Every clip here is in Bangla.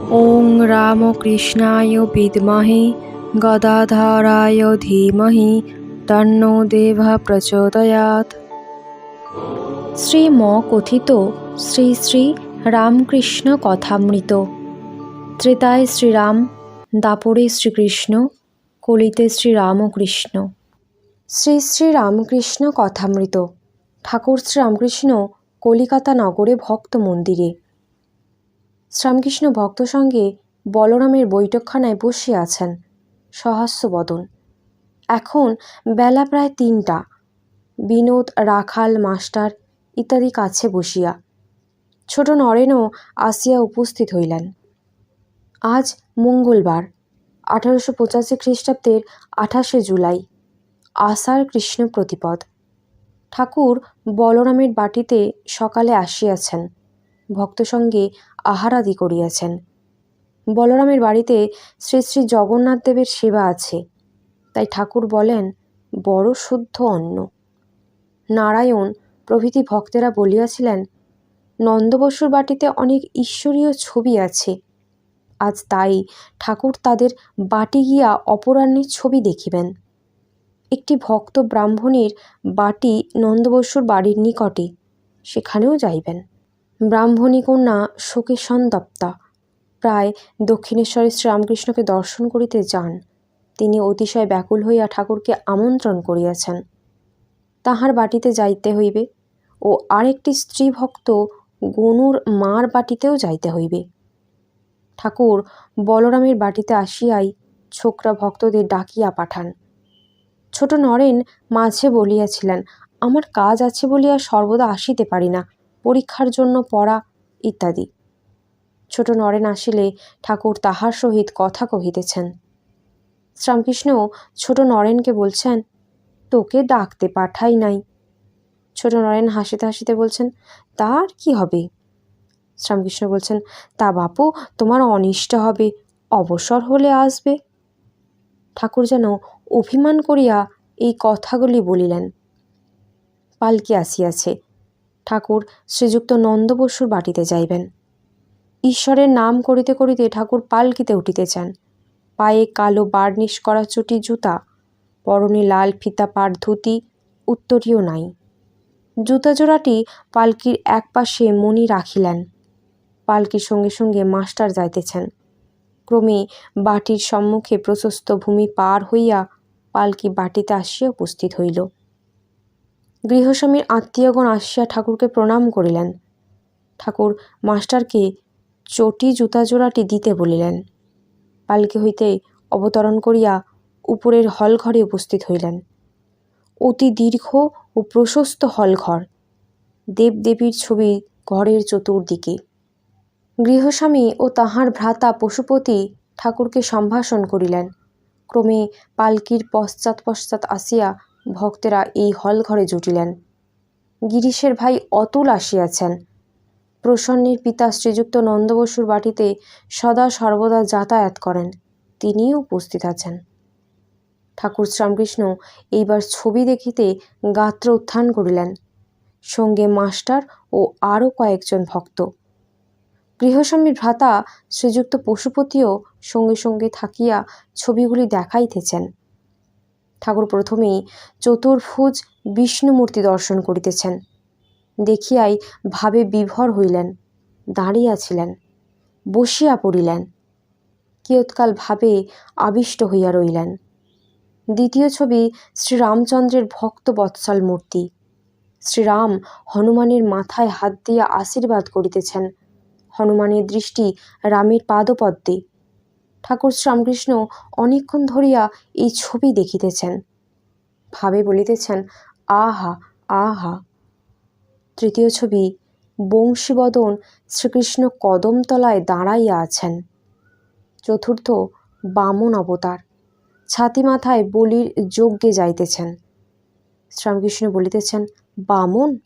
ॐ রামকৃষ্ণায় বিদ্মহে, গদাধরায় ধীমহি, তন্নো দেবা প্রচোদয়াৎ। শ্রীম কথিত শ্রী শ্রী রামকৃষ্ণ কথামৃত। ত্রেতায় শ্রীরাম, দাপরে শ্রীকৃষ্ণ, কলিতে শ্রীরামকৃষ্ণ। শ্রী শ্রী রামকৃষ্ণ কথামৃত। ঠাকুর শ্রীরামকৃষ্ণ কলিকাতা নগরে ভক্ত মন্দিরে। শ্রীরামকৃষ্ণ ভক্ত সঙ্গে বলরামের বৈঠকখানায় বসে আছেন সহাস্যবদন এখন বেলা প্রায় তিনটা। বিনোদ, রাখাল, মাস্টার ইত্যাদি কাছে বসিয়া ছোট নরেনও আসিয়া উপস্থিত হইলেন। আজ মঙ্গলবার, আঠারোশো পঁচাশি খ্রিস্টাব্দের আঠাশে জুলাই, আষাঢ় কৃষ্ণ প্রতিপদ। ঠাকুর বলরামের বাটিতে সকালে আসিয়াছেন। ভক্ত সঙ্গে আহারাদি করিয়াছেন। বলরামের বাড়িতে শ্রী শ্রী জগন্নাথ দেবের সেবা আছে। তাই ঠাকুর বলেন, বড় শুদ্ধ অন্ন। নারায়ণ প্রভৃতি ভক্তেরা বলিয়াছিলেন, নন্দবসুর বাটিতে অনেক ঈশ্বরীয় ছবি আছে। আজ তাই ঠাকুর তাদের বাটি গিয়া অপরাহ্নের ছবি দেখিবেন। একটি ভক্ত ব্রাহ্মণীর বাটি নন্দবসুর বাড়ির নিকটে, সেখানেও যাইবেন। ব্রাহ্মণী কন্যা শোকে সন্তপ্তা প্রায় দক্ষিণেশ্বরে শ্রীরামকৃষ্ণকে দর্শন করিতে যান। তিনি অতিশয় ব্যাকুল হইয়া ঠাকুরকে আমন্ত্রণ করিয়াছেন। তাহার বাটিতে যাইতে হইবে ও আরেকটি স্ত্রী ভক্ত গনুর মার বাটিতেও যাইতে হইবে। ঠাকুর বলরামের বাটিতে আসিয়াই ছোকরা ভক্তদের ডাকিয়া পাঠান। ছোট নরেন মাঝে বলিয়াছিলেন, আমার কাজ আছে বলিয়া সর্বদা আসিতে পারি না। পরীক্ষার জন্য পড়া ইত্যাদি। ছোট নরেন আসিলে ঠাকুর তাহার সহিত কথা কহিতেছেন। শ্রীরামকৃষ্ণ ছোট নরেনকে বলছেন, তোকে ডাকতে পাঠাই নাই। ছোট নরেন হাসিতে হাসিতে বলছেন, তার কি হবে? শ্রীরামকৃষ্ণ বলছেন, তা বাপু, তোমার অনিষ্ট হবে, অবসর হলে আসবে। ঠাকুর যেন অভিমান করিয়া এই কথাগুলি বলিলেন। পালকি আসিয়াছে ঠাকুর শ্রীযুক্ত নন্দবসুর বাটিতে যাইবেন। ঈশ্বরের নাম করিতে করিতে ঠাকুর পালকিতে উঠিতে চান পায়ে কালো বার্নিশ করা চুটি জুতা, পরনে লাল ফিতা পাড় ধুতি, উত্তরীয় নাই। জুতা জোড়াটি পালকির এক পাশে মণি রাখিলেন। পালকির সঙ্গে সঙ্গে মাস্টার যাইতেছেন। ক্রমে বাটির সম্মুখে প্রশস্ত ভূমি পার হইয়া পালকি বাটিতে আসিয়া উপস্থিত হইল। গৃহস্বামীর আত্মীয়গণ আসিয়া ঠাকুরকে প্রণাম করিলেন। ঠাকুর মাস্টারকে চটি জুতা জোড়াটি দিতে বলিলেন। পালকি হইতে অবতরণ করিয়া উপরের হলঘরে উপস্থিত হইলেন। অতি দীর্ঘ ও প্রশস্ত হলঘর, দেবদেবীর ছবি ঘরের চতুর্দিকে। গৃহস্বামী ও তাহার ভ্রাতা পশুপতি ঠাকুরকে সম্ভাষণ করিলেন। ক্রমে পালকির পশ্চাৎ পশ্চাৎ আসিয়া ভক্তেরা এই হলঘরে জুটিলেন। গিরিশের ভাই অতুল আসিয়াছেন। প্রসন্নের পিতা শ্রীযুক্ত নন্দবসুর বাটিতে সদা সর্বদা যাতায়াত করেন। তিনিও উপস্থিত আছেন। ঠাকুর শ্রীরামকৃষ্ণ এইবার ছবি দেখিতে গাত্র উত্থান করিলেন। সঙ্গে মাস্টার ও আরও কয়েকজন ভক্ত। গৃহস্বামীর ভ্রাতা শ্রীযুক্ত পশুপতিও সঙ্গে সঙ্গে থাকিয়া ছবিগুলি দেখাইতেছেন। ঠাকুর প্রথমেই চতুর্ভুজ বিষ্ণুমূর্তি দর্শন করিতেছেন। দেখিয়াই ভাবে বিভর হইলেন দাঁড়িয়াছিলেন বসিয়া পড়িলেন, কিয়ৎকাল ভাবে আবিষ্ট হইয়া রইলেন। দ্বিতীয় ছবি শ্রীরামচন্দ্রের ভক্ত বৎসল মূর্তি। শ্রীরাম হনুমানের মাথায় হাত দিয়া আশীর্বাদ করিতেছেন। হনুমানের দৃষ্টি রামের পাদপদ্মে ঠাকুর শ্রীরামকৃষ্ণ অনেকক্ষণ ধরিয়া এই ছবি দেখিতেছেন। ভাবে বলিতেছেন, আহা আহা। তৃতীয় ছবি, বংশীবদন শ্রীকৃষ্ণ কদমতলায় দাঁড়াইয়া আছেন। চতুর্থ, বামন অবতার। ছাতি মাথায় বলির যজ্ঞে যাইতেছেন। শ্রীরামকৃষ্ণ বলিতেছেন, বামন?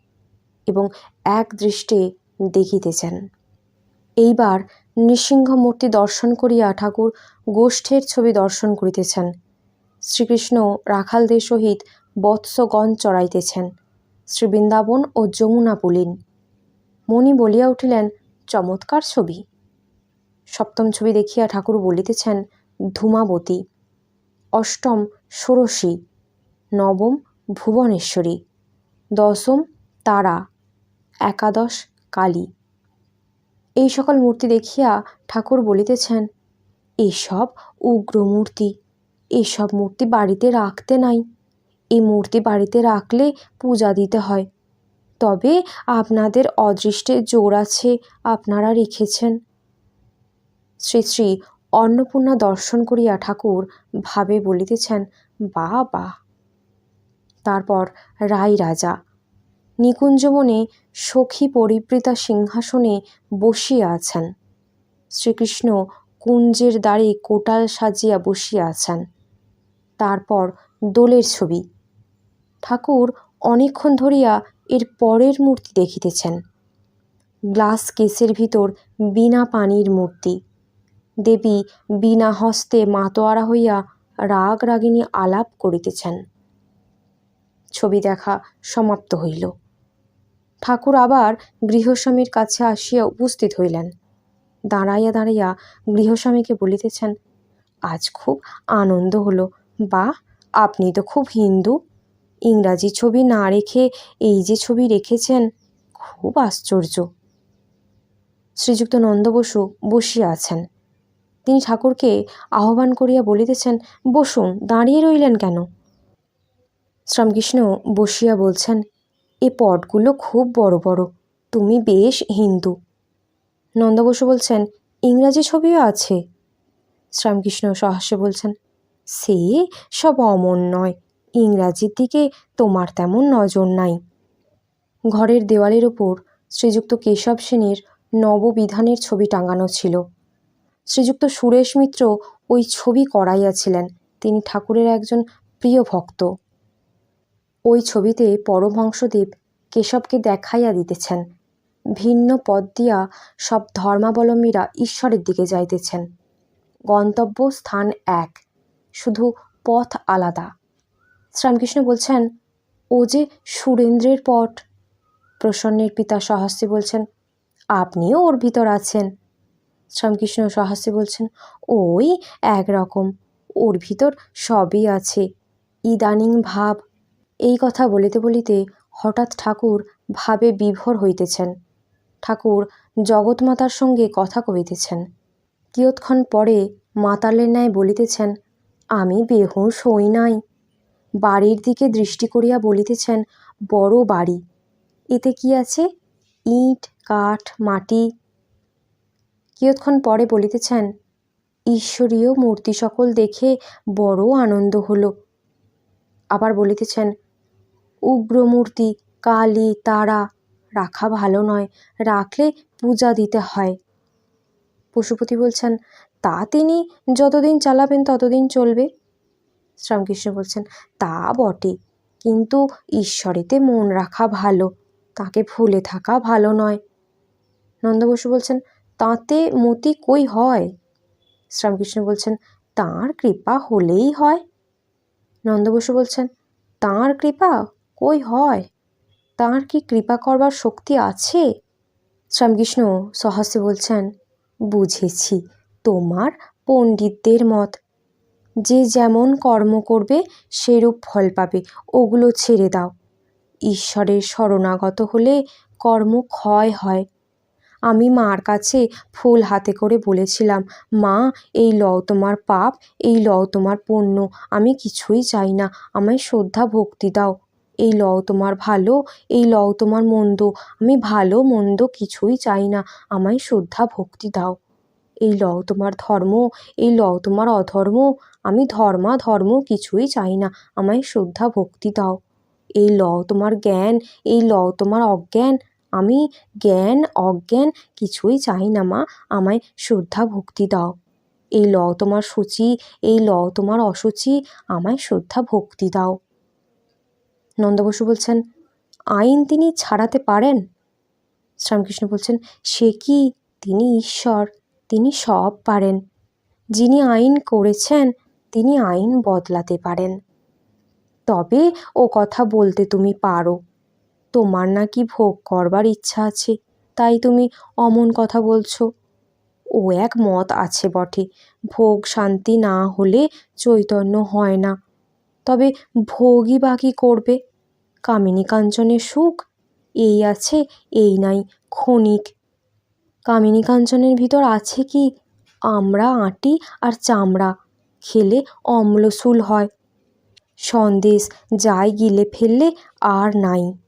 এবং এক দৃষ্টে দেখিতেছেন। এইবার নৃসিংহ মূর্তি দর্শন করিয়া ঠাকুর গোষ্ঠের ছবি দর্শন করিতেছেন। শ্রীকৃষ্ণ রাখালদের সহিত বৎসগণ চড়াইতেছেন। শ্রীবৃন্দাবন ও যমুনা পুলিন। মণি বলিয়া উঠিলেন, চমৎকার ছবি। সপ্তম ছবি দেখিয়া ঠাকুর বলিতেছেন, ধূমাবতী। অষ্টম, ষোড়শী। নবম, ভুবনেশ্বরী। দশম, তারা। একাদশ, কালী। এই সকল মূর্তি দেখিয়া ঠাকুর বলিতেছেন, এসব উগ্র মূর্তি, এসব মূর্তি বাড়িতে রাখতে নাই। এই মূর্তি বাড়িতে রাখলে পূজা দিতে হয়। তবে আপনাদের অদৃষ্টে জোর আছে আপনারা রেখেছেন। শ্রী শ্রী অন্নপূর্ণা দর্শন করিয়া ঠাকুর ভাবে বলিতেছেন বা বা তারপর রাই রাজা নিকুঞ্জবনে সখী পরিবৃতা সিংহাসনে বসিয়া আছেন। শ্রীকৃষ্ণ কুঞ্জের দ্বারে কোটাল সাজিয়া বসিয়া আছেন। তারপর দোলের ছবি। ঠাকুর অনেকক্ষণ ধরিয়া এর পরের মূর্তি দেখিতেছেন। গ্লাস কেসের ভিতর বিনা পানির মূর্তি। দেবী বিনা হস্তে মাতোয়ারা হইয়া রাগ রাগিনী আলাপ করিতেছেন। ছবি দেখা সমাপ্ত হইল। ঠাকুর আবার গৃহস্বামীর কাছে আসিয়া উপস্থিত হইলেন। দাঁড়াইয়া দাঁড়াইয়া গৃহস্বামীকে বলিতেছেন, আজ খুব আনন্দ হলো। বা আপনি তো খুব হিন্দু। ইংরাজি ছবি না রেখে এই যে ছবি রেখেছেন, খুব আশ্চর্য। শ্রীযুক্ত নন্দ বসু বসিয়া আছেন। তিনি ঠাকুরকে আহ্বান করিয়া বলিতেছেন, বসুন, দাঁড়িয়ে রইলেন কেন? শ্রীরামকৃষ্ণ বসিয়া বলছেন এ পটগুলো খুব বড় বড়। তুমি বেশ হিন্দু। নন্দবসু বলছেন, ইংরাজি ছবিও আছে। শ্রামকৃষ্ণ সহাস্যে বলছেন, সে সব অমন নয়, ইংরাজির দিকে তোমার তেমন নজর নাই। ঘরের দেওয়ালের ওপর শ্রীযুক্ত কেশব সেনের নববিধানের ছবি টাঙানো ছিল। শ্রীযুক্ত সুরেশ মিত্র ওই ছবি করাইয়াছিলেন। তিনি ঠাকুরের একজন প্রিয় ভক্ত। ওই ছবিতে পরমহংসদেব কেশবকে দেখাইয়া দিতেছেন। ভিন্ন পথ দিয়া সব ধর্মাবলম্বীরা ঈশ্বরের দিকে যাইতেছেন। গন্তব্য স্থান এক, শুধু পথ আলাদা। শ্রীরামকৃষ্ণ বলছেন, ও যে সুরেন্দ্রের পট প্রসন্নের পিতা সহাস্যে বলছেন, আপনিও ওর ভিতর আছেন। শ্রীরামকৃষ্ণ সহাস্যে বলছেন, ওই একরকম, ওর ভিতর সবই আছে। ইদানিং ভাব এই কথা বলিতে বলিতে হঠাৎ ঠাকুর ভাবে বিভোর হইতেছেন। ঠাকুর জগৎমাতার সঙ্গে কথা কহিতেছেন, কিয়ৎক্ষণ পরে মাতালের ন্যায় বলিতেছেন, আমি বেহুশ হই নাই। বাড়ির দিকে দৃষ্টি করিয়া বলিতেছেন, বড় বাড়ি। এতে কি আছে? ইট, কাঠ, মাটি। কিয়ৎক্ষণ পরে বলিতেছেন, ঈশ্বরীয় মূর্তি সকল দেখে বড় আনন্দ হলো। আবার বলিতেছেন উগ্রমূর্তি, কালী, তারা রাখা ভালো নয়, রাখলে পূজা দিতে হয়। পশুপতি বলছেন, তা তিনি যতদিন চালাবেন ততদিন চলবে? শ্রীরামকৃষ্ণ বলছেন, তা বটে, কিন্তু ঈশ্বরেতে মন রাখা ভালো, তাকে ভুলে থাকা ভালো নয়। নন্দবসু বলছেন, তাতে মতি কই হয়? শ্রীরামকৃষ্ণ বলছেন, তাঁর কৃপা হলেই হয়। নন্দবসু বলছেন, তাঁর কৃপা কই হয়। তাঁর কি কৃপা করবার শক্তি আছে? শ্রীরামকৃষ্ণ সহস্যে বলছেন, বুঝেছি, তোমার পণ্ডিতদের মত। যে যেমন কর্ম করবে, সেরূপ ফল পাবে। ওগুলো ছেড়ে দাও। ঈশ্বরের শরণাগত হলে কর্ম ক্ষয় হয়। আমি মার কাছে ফুল হাতে করে বলেছিলাম, মা, এই লও তোমার পাপ, এই লও তোমার পণ্য। আমি কিছুই চাই না। আমায় শ্রদ্ধা, ভক্তি দাও। এই লও তোমার ভালো, এই লও তোমার মন্দ। আমি ভালো, মন্দ কিছুই চাই না, আমায় শ্রদ্ধা, ভক্তি দাও। এই লও তোমার ধর্ম, এই লও তোমার অধর্ম, আমি ধর্মা ধর্ম কিছুই চাই না, আমায় শ্রদ্ধা, ভক্তি দাও। এই লও তোমার জ্ঞান, এই লও তোমার অজ্ঞান, আমি জ্ঞান, অজ্ঞান কিছুই চাই না মা, আমায় শ্রদ্ধা, ভক্তি দাও। এই লও তোমার সূচি, এই লও তোমার অসুচি, আমায় শ্রদ্ধা, ভক্তি দাও। নন্দবসু বলছেন, আইন তিনি ছাড়াতে পারেন? শ্রীরামকৃষ্ণ বলছেন, সে কি তিনি ঈশ্বর, তিনি সব পারেন। যিনি আইন করেছেন, তিনি আইন বদলাতে পারেন। তবে ও কথা বলতে তুমি পারো। তোমার নাকি ভোগ করবার ইচ্ছা আছে, তাই তুমি অমন কথা বলছো। ও এক মত আছে বটে, ভোগ শান্তি না হলে চৈতন্য হয় না। তবে ভোগই বা করবে? কামিনী কাঞ্চনের সুখ? এই আছে, এই নাই, ক্ষণিক। কামিনী কাঞ্চনের ভিতর আছে কি? আমরা আঁটি আর চামড়া, খেলে অম্লশূল হয়। সন্দেশ যাই গিলে ফেললে আর নাই।